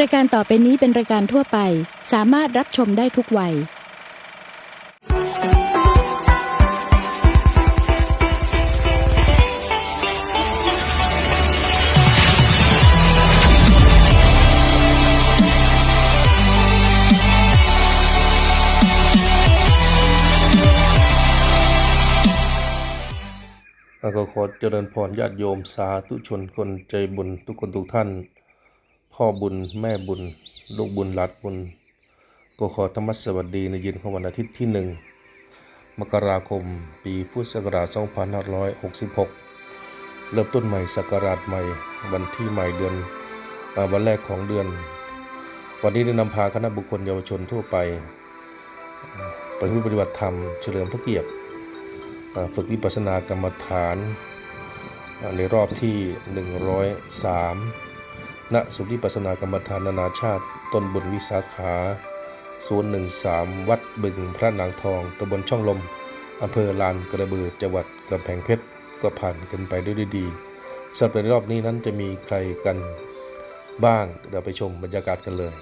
รายการต่อไปนี้เป็นรายการทั่วไป สามารถรับชมได้ทุกวัย แล้วก็ขอเจริญพรญาติโยมสาธุชนคนใจบุญทุกคนทุกท่าน พ่อบุญแม่บุญ ลูกบุญหลานบุญ ก็ขอธรรมสวัสดีในเย็นของวันอาทิตย์ที่หนึ่งมกราคมปีพุทธศักราช 2566 เริ่มต้นใหม่ศักราชใหม่วันที่ใหม่เดือนอวันแรกของเดือน วันนี้ได้นำพาคณะบุคคลเยาวชนทั่วไปอ่าไปปฏิบัติธรรมเฉลิมพระเกียรติฝึกวิปัสสนากรรมฐานในรอบที่ 103 ณสุริปัสสนากรรมฐานนานาชาติต้นบุญวิสาขา 013 วัดบึงพระนางทองตำบลช่องลมอำเภอลานกระบือจังหวัดกำแพงเพชรก็ผ่านกันไปด้วยดีสำหรับในรอบนี้นั้นจะมีใครกันบ้าง เดี๋ยวไปชมบรรยากาศกันเลย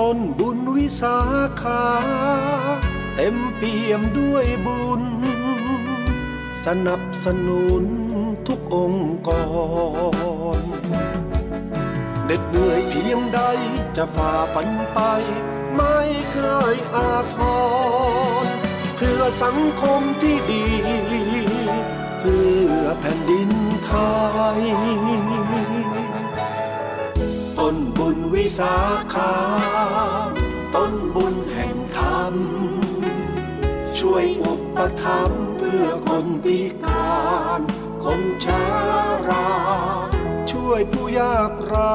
ต้นบุญวิสาขาเต็มเปี่ยมด้วยบุญ สนับสนุนทุกองค์กรเหน็ดเหนื่อยเพียงใดจะฝ่าฟันไป ไม่เคยอาทรเพื่อสังคมที่ดี เพื่อแผ่นดินไทย วิสาขาต้นบุญแห่งธรรม ช่วยอุปถัมภ์เพื่อคนพิการ คนชารา ช่วยผู้ยากไร้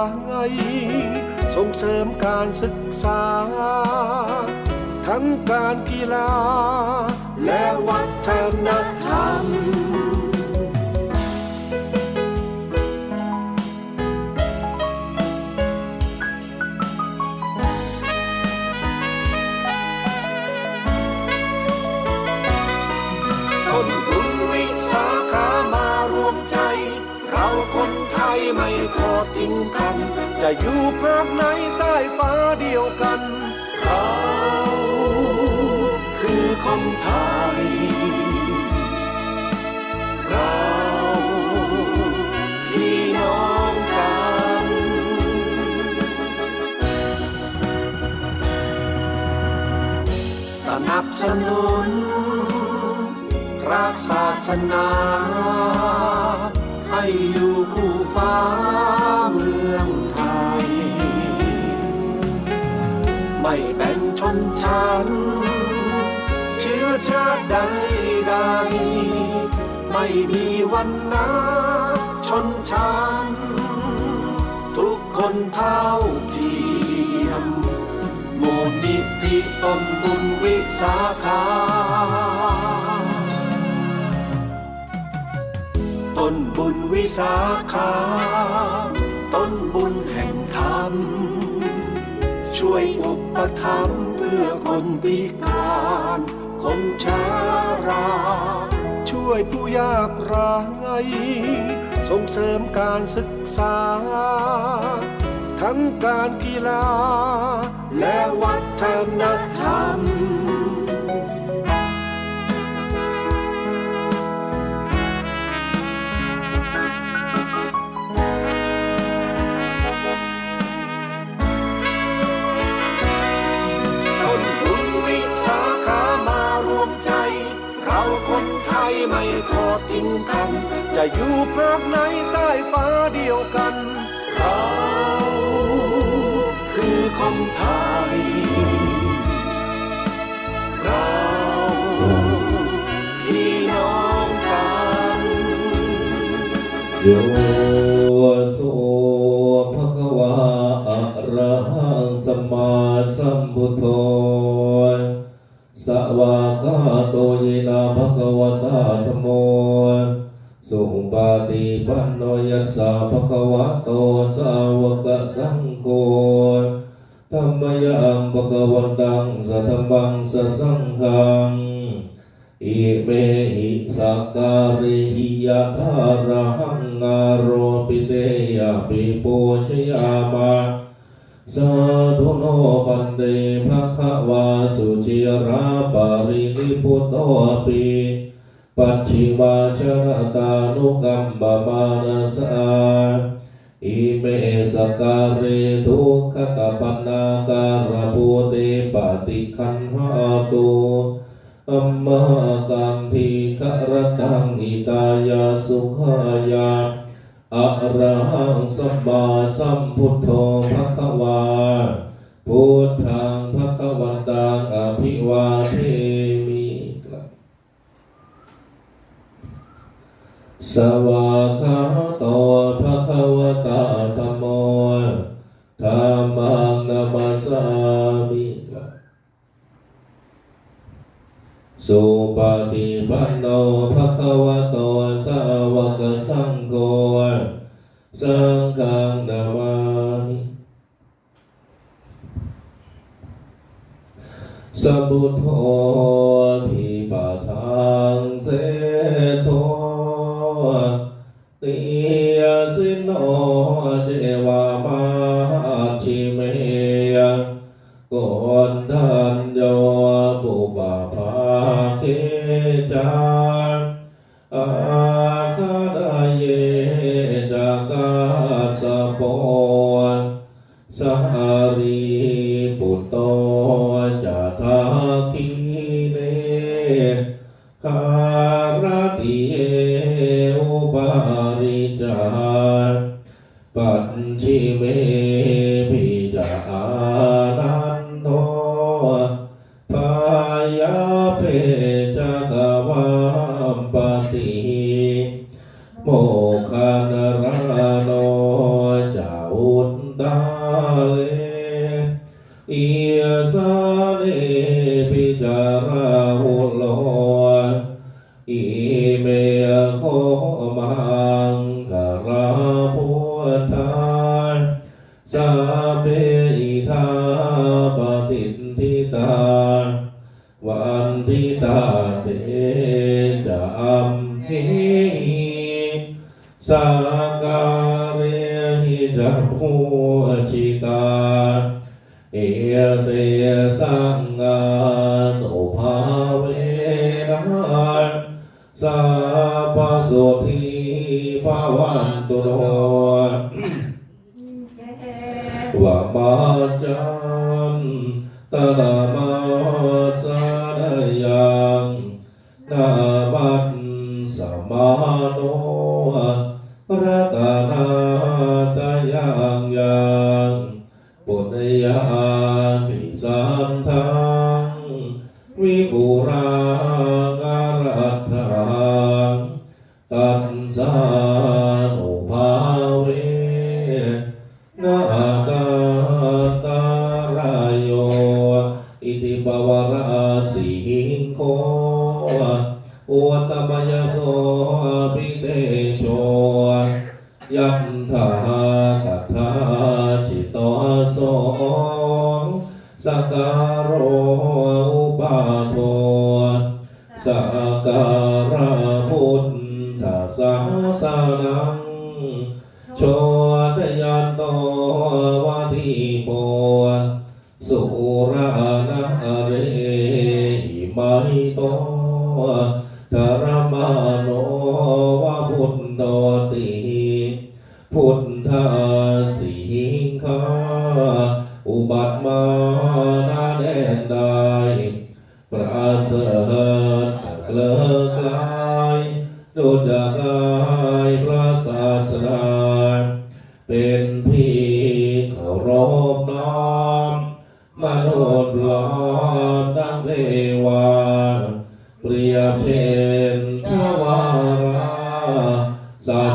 ส่งเสริมการศึกษา ทั้งการกีฬาและวัฒนธรรม ไทยไม่ทอดทิ้งกัน จะอยู่ภาคไหนใต้ฟ้าเดียวกัน เราคือคนไทย เราพี่น้องกัน สนับสนุน รักศาสนา ให้อยู่คู่ฟ้าเมืองไทย ไม่แบ่งชนชั้นเชื้อชาติใดใดไม่มีวันนะชนชั้นทุกคนเท่าเทียมมูลนิธิต้นบุญวิสาขา บุญวิสาขาต้นบุญแห่งธรรม ช่วยอุปถัมภ์เพื่อคนพิการ คนชารา ช่วยผู้ยากไร้ส่งเสริมการศึกษา ทั้งการกีฬาและวัฒนธรรม ทอดทิ้งกัน จะอยู่ภาคไหนใต้ฟ้าเดียวกัน เราคือคนไทย เราพี่น้องกันโยโสภควะอะระหังสมมาสัมพุทโธสวา กาโตเยนะภะคะวะตาธโมสุปาติปันโนยัสสะภะคะวะโตสาวกสังโฆธัมมยังภะคะวันตังสัทธัมมังสสังฆังอิเมหิสักการิหิยะธาระหังอาโรปิเตยะปิปูชยามะ สาธุโนปันเตภะคะวาสุจิราปารินิพุตโตปิปัจฉิมาชรตานุกัมบมานาสาอิเมสการิทุกขตปันนาการะภูเตปฏิคันหาตุอัมมากัมพีกรตังอิตายาสุขายา อะระหังสัมมาสัมพุทโธภะคะวาพุทธังภะคะวันตังอภิวาเทมิสวากขาโตภะคะวตาธัมโมธัมมังนามัสสามิ สุปฏิปันโนภะคะวะโตสาวกสังโฆสังฆังนามามิสัมพุทโธทิปะทังเสโทติยสินโนเจวามาชิเมยกอนทาารติเอุบาริจาปัจฉิเม จะอัมหิสาการหิจักภูชิตาเอเตสังกาโนภาเวนะสัพสุทีภาวันตุโนวะมาจันตนามาสารยังนาบัตา โนรัตนาตายังยังปุณยามิสันทังวิปุราการัตถังตัสสานุภาเว ตมยโสภิเตโชยันทาตัทาจิตโตโสสกการโอุปาโทสกการะพุทธสาสนา พุทธาสิงคาอุบัติมานาแดนใดประเสริฐเกลือกลายดุจกายพระศาสดาเป็นที่เคารพน้อมมนุษย์หลอมตั้งเทวาเปรียบเช่น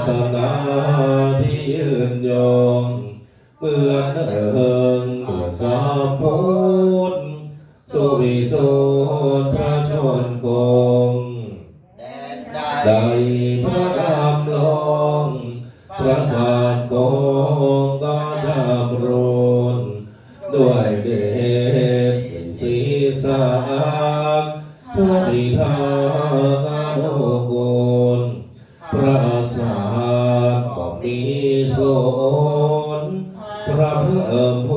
สนาที่ยืนยงเมื่อเนินเมื่อสามพุทธสุวิสุทพระชนคงได้พระดำลงพระสานคงก็จำรุนด้วยเดชสิ่งศีสากพระบิดากาโล พร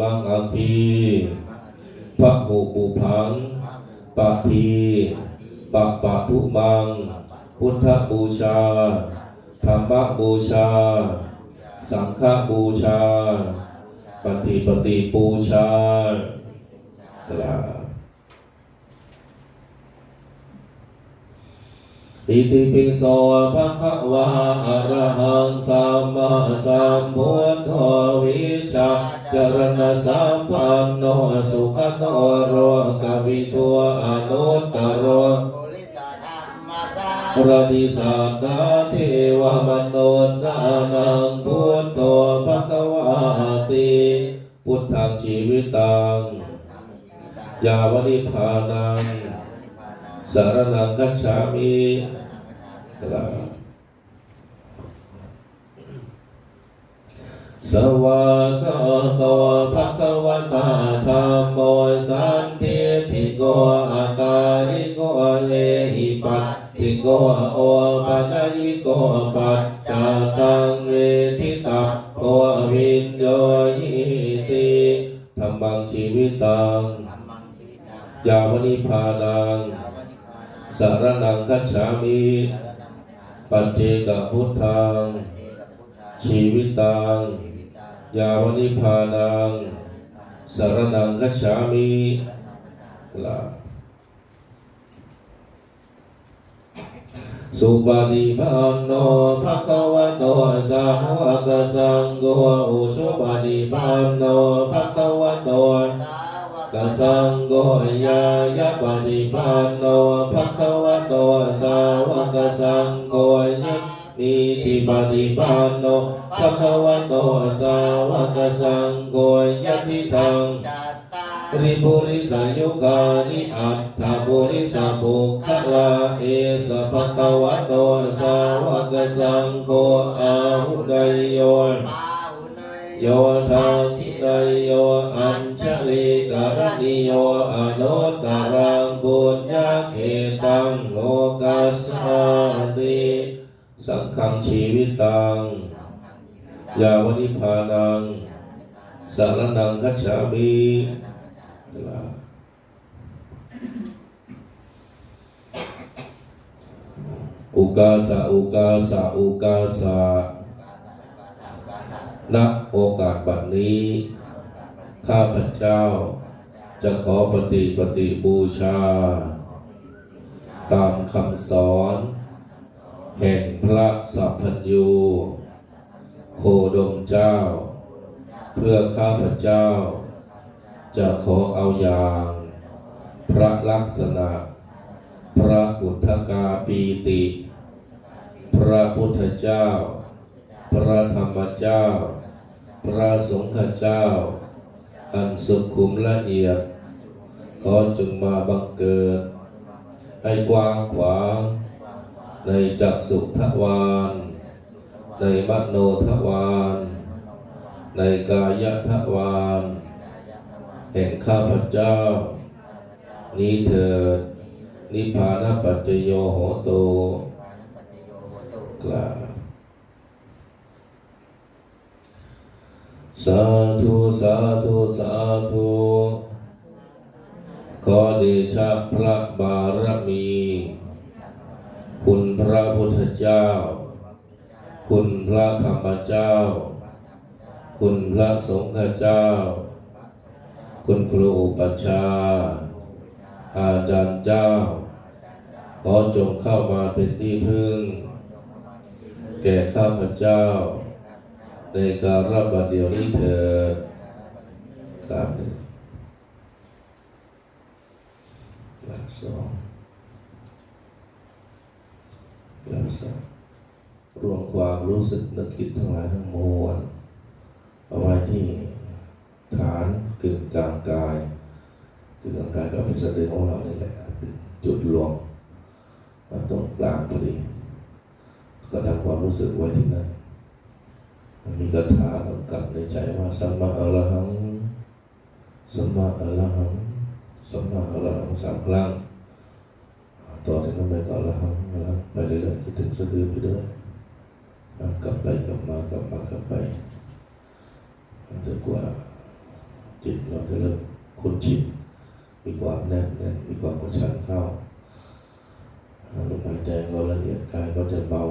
มังอังพีพระหูปุพังปะทีปะปะทุมัง พุทธบูชา ธรรมบูชา สังฆบูชา ปฏิปฏิบูชากราบ อิติปิโสภะคะวะอะระหังสัมมาสัมพุทโธวิชาจรณะสัมปันโนสุขโนโรกวิทัวอนุตตโรปรดิสัตตาเทวมนุษย์สานังพุทโธภะคะวาติพุทธังชีวิตังยาวนิพานังสารนังกัจฉามิ สวากาโตภะคะวะตาธัมโมสันติทิโกอาตาลิโกเอหิปัสสิโกโอปัญญิโกปัจจาตังเวทิตาโกวินโยหิติธรรมังชีวิตังยาวนิพพานังสารนังคัจฉามิ ปัจเจกพุทธัง ชีวิตัง ยาวนิพพานัง สารนังคัจฉามิลาสุปฏิปันโนภะคะวะโตสาวกสังโฆอุชุปฏิปันโนภะคะวะโตกสังโฆยายะปฏิปันโนภะคะวะโตสาวกสังโฆยะมีทิป ฏิปันโนภะคะวะโตสาวกสังโฆยะทิทังริปุริสายุกานิอัตถาปุริสาภุคะลาเอสภะคะวะโตสาวกสังโฆอาหุไดโยโยธาทิรโยอัญชลิกรณิโยอนุตตรังบุญญาเขตังโลกัสสา สังฆังชีวิตังยาวนิพพานังสารนังคัจฉามิอุกาสะอุกาสะอุกาสะณโอกาสบัดนี้ ข้าพเจ้า จะขอปฏิปฏิบูชา ตามคำสอน แห่งพระสัพพัญญูโคดมเจ้า เพื่อข้าพเจ้า จะขอเอาอย่าง พระลักษณะ พระอุทธกาปีติ พระพุทธเจ้า พระธรรมเจ้า พระสงฆ์เจ้า อันสุขุมละเอียด ขอจงมาบังเกิด ให้กว้างขวาง ในจักสุทวารในมโนทวารในกายทวารแห่งข้าพเจ้า นี้เถิดนิพพานปัจจโยโหโตกล่าวสาธุสาธุสาธุขอเดชะพระบารมี คุณพระพุทธเจ้า คุณพระธรรมเจ้า คุณพระสงฆ์เจ้า คุณครูปัชฌาอาจารย์เจ้า ขอจงเข้ามาเป็นที่พึ่ง แก่ข้าพเจ้า ในการรับบัดเดียวนี้เถิดกราบหนึ่งกราบสอง กราบสามรวมความรู้สึกนึกคิดทั้งหลายทั้งมวลเอาไว้ที่ฐานกึ่งกลางกายกึ่งกลางกายก็เป็นสะดือของเรานี่แหละเป็นจุดรวมตรงกลางพอดีก็ทำความรู้สึกไว้ที่นั่นมีคาถากำกับในใจว่าสัมมาอรหังสัมมาอรหังสัมมาอรหังสามครั้ง ต่อจากนั้นไปก็อรหังอรหังไปเรื่อยๆคิดถึงสะดือไปเรื่อยกลับไปกลับมากลับมากลับไปจนกว่าจิตเราจะเริ่มคุ้นชินมีความแน่นแน่นมีความกระชันเข้าลมหายใจเราละเอียดกายก็จะเบา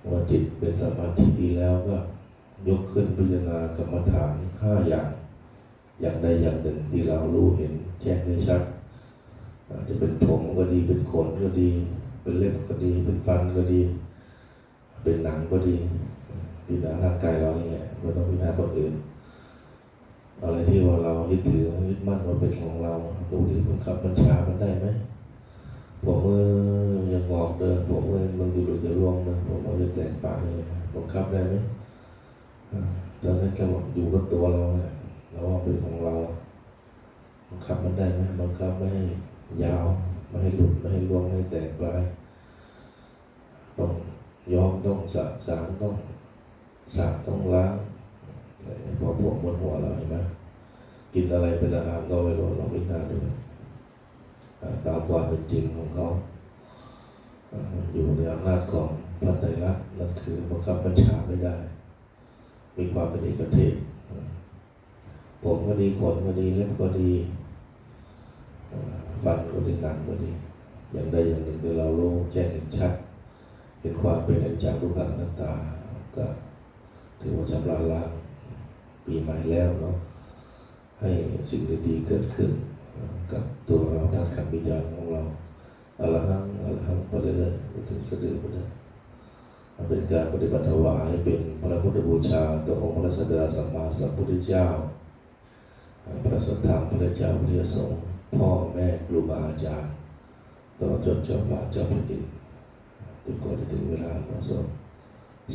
เมื่อจิตเป็นสมาธิดีแล้วก็ยกขึ้นพิจารณากรรมฐานห้าอย่าง อย่างใดอย่างหนึ่งที่เรารู้เห็นแจ้งได้ชัด จจะเป็นผมก็ดี เป็นขนก็ดี เป็นเล็บก็ดี เป็นฟันก็ดี เป็นหนังก็ดีพิจารณาร่างกายเราเนี่ยไม่ต้องพิจารณาคนอื่น อะไรที่ว่าเรายึดถือยึดมั่นว่าเป็นของเราดูที่บังคับบัญชามันได้ไหมผมเออยังบอกเดินผมเออมึงอยู่หรือจะร่วงนะผมเอาจะแต่งปากเลยผมขับได้ไหมตอนนั้นแค่บอกอยู่กับตัวเราเนี่ยเราว่าเป็นของเราบังคับมันได้ไหมบังคับไม่ให้ ยาว ไม่ให้หลุดไม่ให้ร่วงไม่ให้แตกปลายต้องย้อมต้องสระสางต้องสระต้องล้างพอพวกบนหัวเราเห็นไหมกินอะไรเป็นอาหารก็ไม่รู้เราไม่น่าดูตามความเป็นจริงของเขา อยู่ในอำนาจของพระไตรลักษณ์นั่นคือบังคับบัญชาไม่ได้ มีความเป็นเอกเทศผมก็ดีขนก็ดีเล็บก็ดี อ่าฟันก็ดีหนังก็ดีอย่างใดอย่างหนึ่งคือเรารู้แจ้งเห็นชัด เห็นความเป็นอนิจจังทุกขังนัตตาก็ถือว่าชำระล้างปีใหม่แล้วเนาะให้สิ่งดีๆเกิดขึ้น กับตัวเราทางคำวิจารณ์ของเราอรหังอรหังไปเรื่อยๆไปถึงสะดือไปเลยมันเป็นการปฏิบัติถวายเป็นพระพุทธบูชาต่อองค์พระสัตดาสัมมาสัมพุทธเจ้า พระสัทธรรมพระเจ้าพระสงฆ์ พ่อแม่ครูบาอาจารย์ต่อจนเจ้าป่าเจ้าแผ่นดินจนกว่าจะถึงเวลาเหมาะสม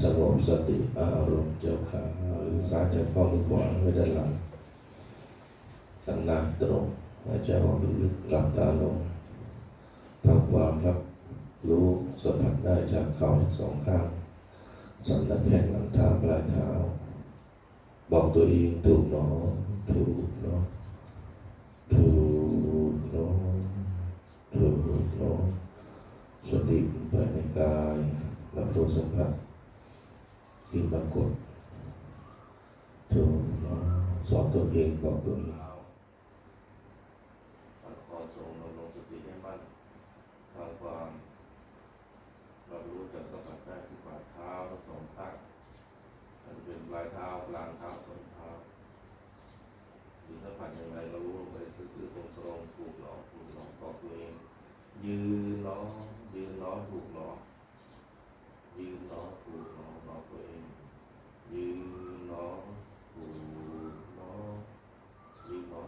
สงบสติอารมณ์เจ้าขาหรือสายใจเข้ามือขวาไม่ได้หลังสังนาตรงหายใจออกลึกหลับตาลงทำความรับรู้สัมผัสได้จากเขาสองข้างสันนักแข้งหลังเท้าปลายเท้าบอกตัวเองถูกหนอถูกหนอถู สติภายในกายรับรู้สัมผัสที่ปรากฏถูกสอนตัวเองบอกตัวเอง ขอทรงดำรงสติให้มั่นทางความรับรู้จากสัมผัสได้ที่ฝ่าเท้าทั้งสองข้างมันเป็นปลายเท้ากลางเท้าส้นเท้ามีสัมผัสอย่างไรเรารู้ลงไปซื่อๆตรงตรงๆถูกหนอถูกหนอบอกตัวเอง ยืนหนอยืนหนอถูกหนอยืนหนอถูกหนอบอกตัวเอง ยืนหนอถูกหนอยืนหนอ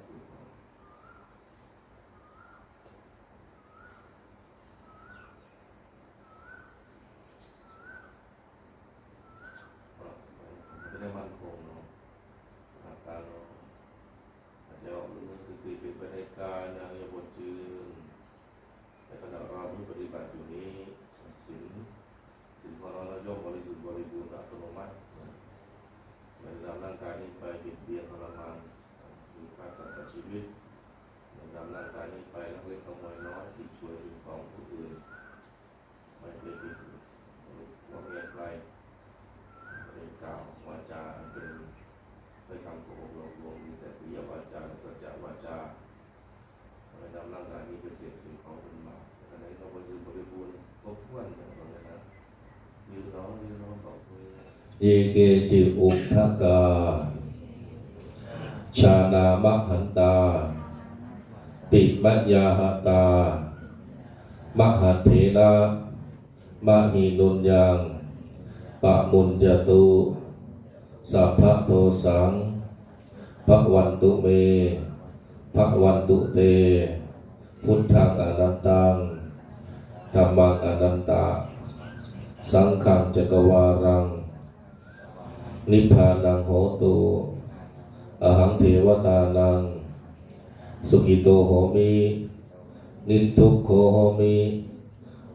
เยเกจิอุทกา ชานามหันตา ปิมัญญาหตา มหัเถนะมหินุนยังปะมุญจตุสัพพะโทสังพระวันตุเมพระวันตุเต พุทธังอนันตังธรรมังอนันตา สังฆังจักวารัง นิพพานังโหตุอหังเทวตานัง สุขิโตโหมิ นิทุกโขโหมิ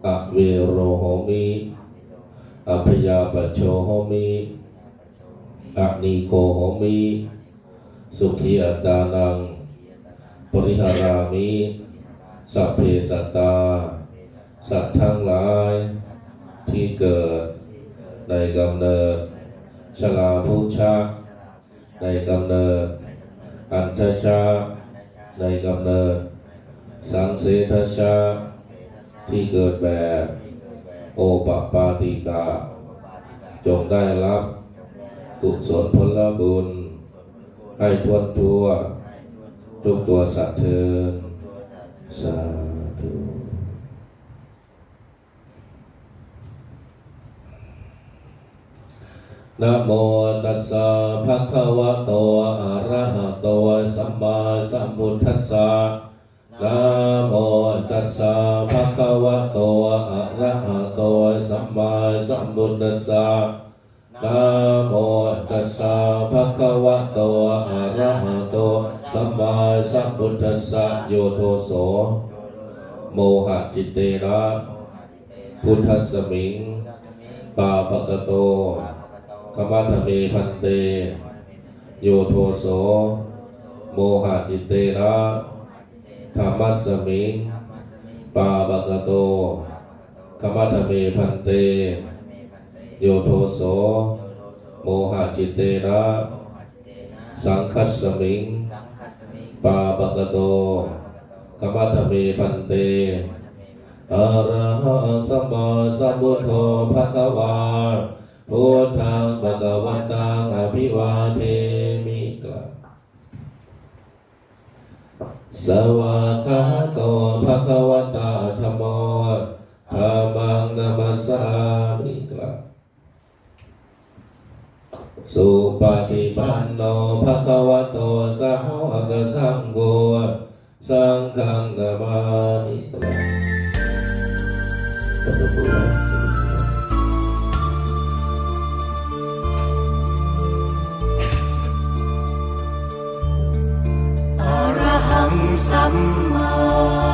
อเวโรโหมิอภยาปโชโหมิอนิโกโหมิ สุขีอัตตานัง ปริหารามิสัพเพสัตตา สัตว์ทั้งหลายที่เกิดในกำเนิด ชลาภุชาในกำเนิด อันทชาในกำเนิด สังเสทชาที่เกิดแบบ โอปปาติกา จงได้รับกุศลผลบุญ ให้ทวนทั่วทุกตัวสัตว์เทินสาธุ นะโมตัสสะภะคะวะโตอะระหะโตสัมมาสัมพุทธัสสะนะโมตัสสะภะคะวะโตอะระหะโตสัมมาสัมพุทธัสสะนะโมตัสสะภะคะวะโตอะระหะโตสัมมาสัมพุทธัสสะโยโทโสโมหะจิตเตนะพุทธัสสมิงปาปะกะโต ขมัทเมพันเต โยโทโส โมหะจิตเตนะธรรมัสมิงปาบกโตขมัทเมพันเต โยโทโส โมหะจิตเตนะสังคัสมิงปาบกโตขมัทเมพันเตอระหะสัมมาสัมพุทโธภะคะวา พุทธังภะคะวันตังอภิวาเทมิกลาวสวากาโตภะคะวะตาธัมโมธัมมังนัมสสามิกลาวสุปฏิปันโนภะคะวะโตสาวกสังโฆสังฆังนามามิกลาวขอบคุณ หัง